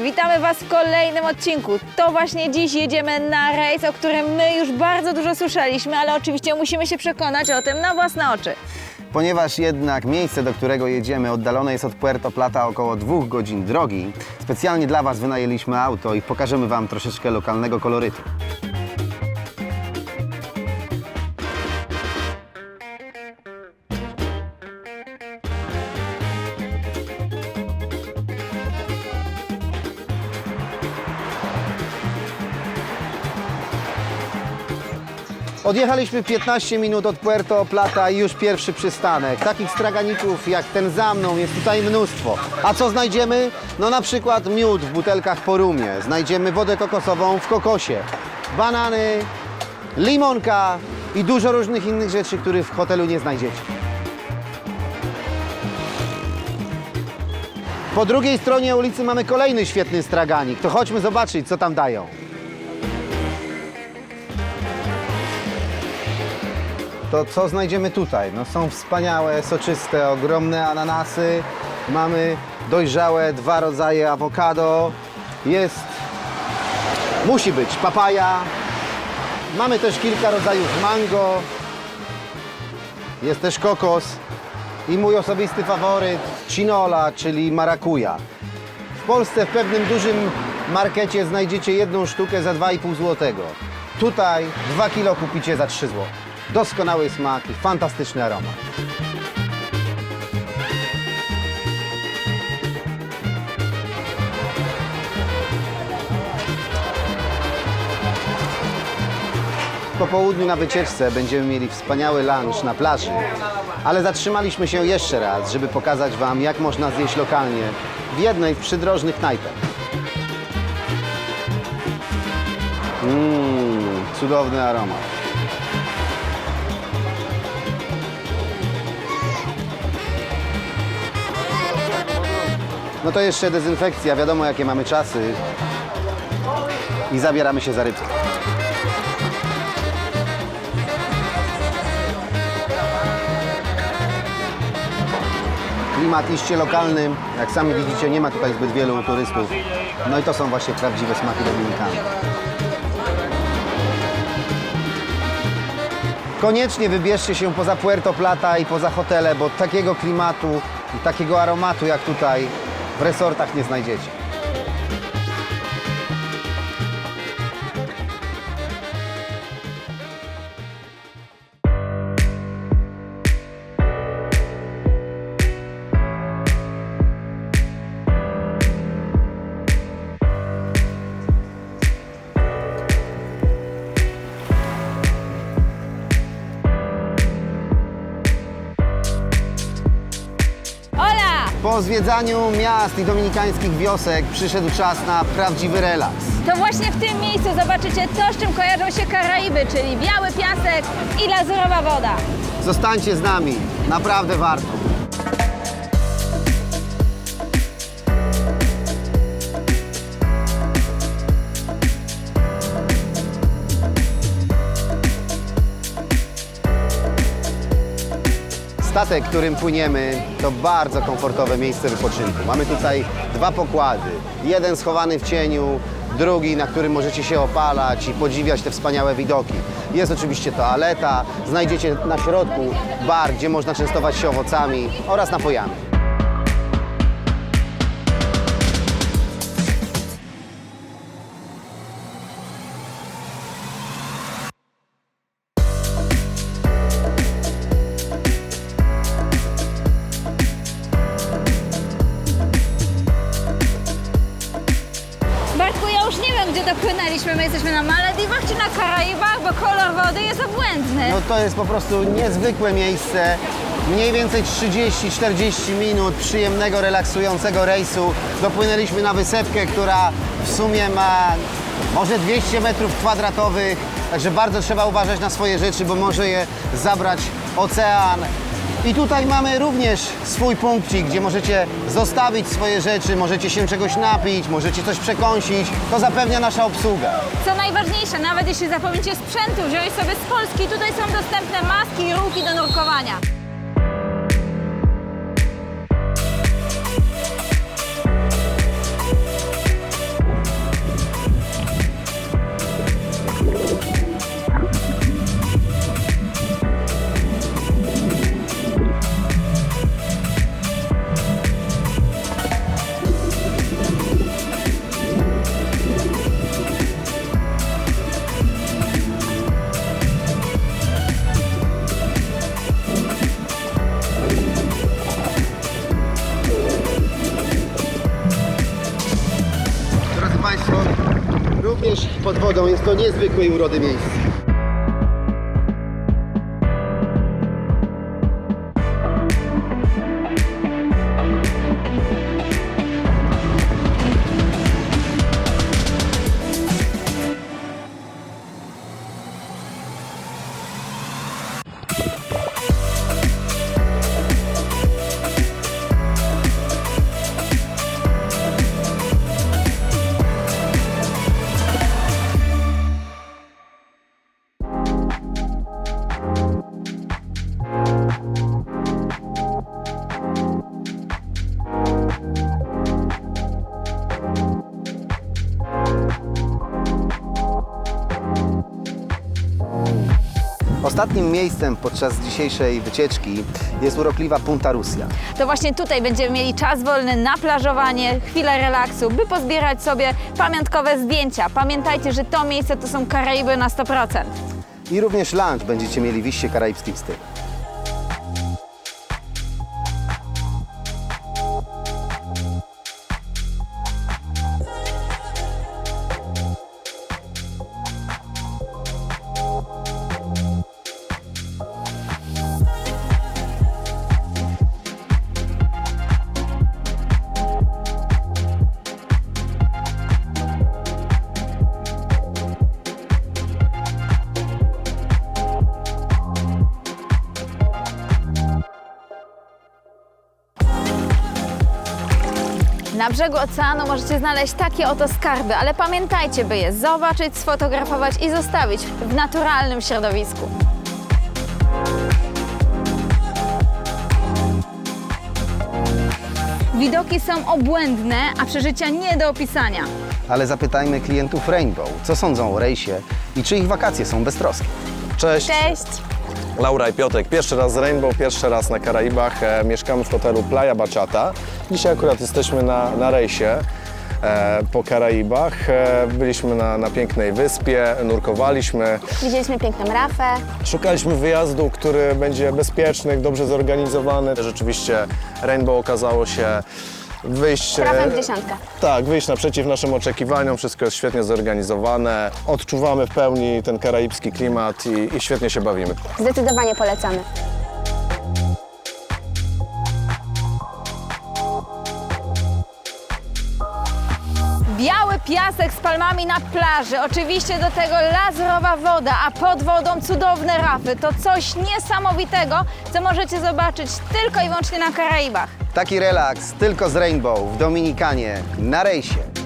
Witamy Was w kolejnym odcinku. To właśnie dziś jedziemy na rejs, o którym my już bardzo dużo słyszeliśmy, ale oczywiście musimy się przekonać o tym na własne oczy. Ponieważ jednak miejsce, do którego jedziemy, oddalone jest od Puerto Plata około dwóch godzin drogi, specjalnie dla Was wynajęliśmy auto i pokażemy Wam troszeczkę lokalnego kolorytu. Odjechaliśmy 15 minut od Puerto Plata i już pierwszy przystanek. Takich straganików jak ten za mną jest tutaj mnóstwo. A co znajdziemy? No na przykład miód w butelkach po rumie. Znajdziemy wodę kokosową w kokosie. Banany, limonka i dużo różnych innych rzeczy, których w hotelu nie znajdziecie. Po drugiej stronie ulicy mamy kolejny świetny straganik. To chodźmy zobaczyć, co tam dają. To co znajdziemy tutaj? No są wspaniałe, soczyste, ogromne ananasy. Mamy dojrzałe dwa rodzaje awokado. Jest, musi być papaja. Mamy też kilka rodzajów mango. Jest też kokos. I mój osobisty faworyt, chinola, czyli marakuja. W Polsce w pewnym dużym markecie znajdziecie jedną sztukę za 2,5 zł. Tutaj 2 kilo kupicie za 3 zł. Doskonały smak i fantastyczny aromat. Po południu na wycieczce będziemy mieli wspaniały lunch na plaży, ale zatrzymaliśmy się jeszcze raz, żeby pokazać Wam, jak można zjeść lokalnie w jednej z przydrożnych knajpek. Mmm, cudowny aromat. No to jeszcze dezynfekcja, wiadomo jakie mamy czasy. I zabieramy się za rybkę. Klimat iście lokalny, jak sami widzicie, nie ma tutaj zbyt wielu turystów. No i to są właśnie prawdziwe smaki dominikane. Koniecznie wybierzcie się poza Puerto Plata i poza hotele, bo takiego klimatu i takiego aromatu jak tutaj w resortach nie znajdziecie. Po zwiedzaniu miast i dominikańskich wiosek przyszedł czas na prawdziwy relaks. To właśnie w tym miejscu zobaczycie to, z czym kojarzą się Karaiby, czyli biały piasek i lazurowa woda. Zostańcie z nami, naprawdę warto. Statek, którym płyniemy, to bardzo komfortowe miejsce wypoczynku. Mamy tutaj dwa pokłady. Jeden schowany w cieniu, drugi, na którym możecie się opalać i podziwiać te wspaniałe widoki. Jest oczywiście toaleta, znajdziecie na środku bar, gdzie można częstować się owocami oraz napojami. Gdzie dopłynęliśmy. My jesteśmy na Malediwach czy na Karaibach, bo kolor wody jest obłędny. No to jest po prostu niezwykłe miejsce. Mniej więcej 30-40 minut przyjemnego, relaksującego rejsu. Dopłynęliśmy na wysepkę, która w sumie ma może 200 metrów kwadratowych. Także bardzo trzeba uważać na swoje rzeczy, bo może je zabrać ocean. I tutaj mamy również swój punkcik, gdzie możecie zostawić swoje rzeczy, możecie się czegoś napić, możecie coś przekąsić. To zapewnia nasza obsługa. Co najważniejsze, nawet jeśli zapomnicie sprzętu wziąć sobie z Polski, tutaj są dostępne maski i ruki do nurkowania. To niezwykłej urody miejsce. Ostatnim miejscem podczas dzisiejszej wycieczki jest urokliwa Punta Rusja. To właśnie tutaj będziemy mieli czas wolny na plażowanie, chwilę relaksu, by pozbierać sobie pamiątkowe zdjęcia. Pamiętajcie, że to miejsce to są Karaiby na 100%. I również lunch będziecie mieli w iście karaibskim stylu. Na brzegu oceanu możecie znaleźć takie oto skarby, ale pamiętajcie, by je zobaczyć, sfotografować i zostawić w naturalnym środowisku. Widoki są obłędne, a przeżycia nie do opisania. Ale zapytajmy klientów Rainbow, co sądzą o rejsie i czy ich wakacje są beztroskie. Cześć, Cześć! Laura i Piotrek. Pierwszy raz z Rainbow, pierwszy raz na Karaibach. E, mieszkamy w hotelu Playa Bachata. Dzisiaj akurat jesteśmy na, na rejsie e, po Karaibach. E, byliśmy na, na pięknej wyspie, nurkowaliśmy. Widzieliśmy piękną rafę. Szukaliśmy wyjazdu, który będzie bezpieczny, dobrze zorganizowany. Rzeczywiście Rainbow okazało się wyjść... Trafem e, w dziesiątkę. Tak, wyjść naprzeciw naszym oczekiwaniom, wszystko jest świetnie zorganizowane. Odczuwamy w pełni ten karaibski klimat i, i świetnie się bawimy. Zdecydowanie polecamy. Piasek z palmami na plaży, oczywiście do tego lazurowa woda, a pod wodą cudowne rafy. To coś niesamowitego, co możecie zobaczyć tylko i wyłącznie na Karaibach. Taki relaks tylko z Rainbow w Dominikanie na rejsie.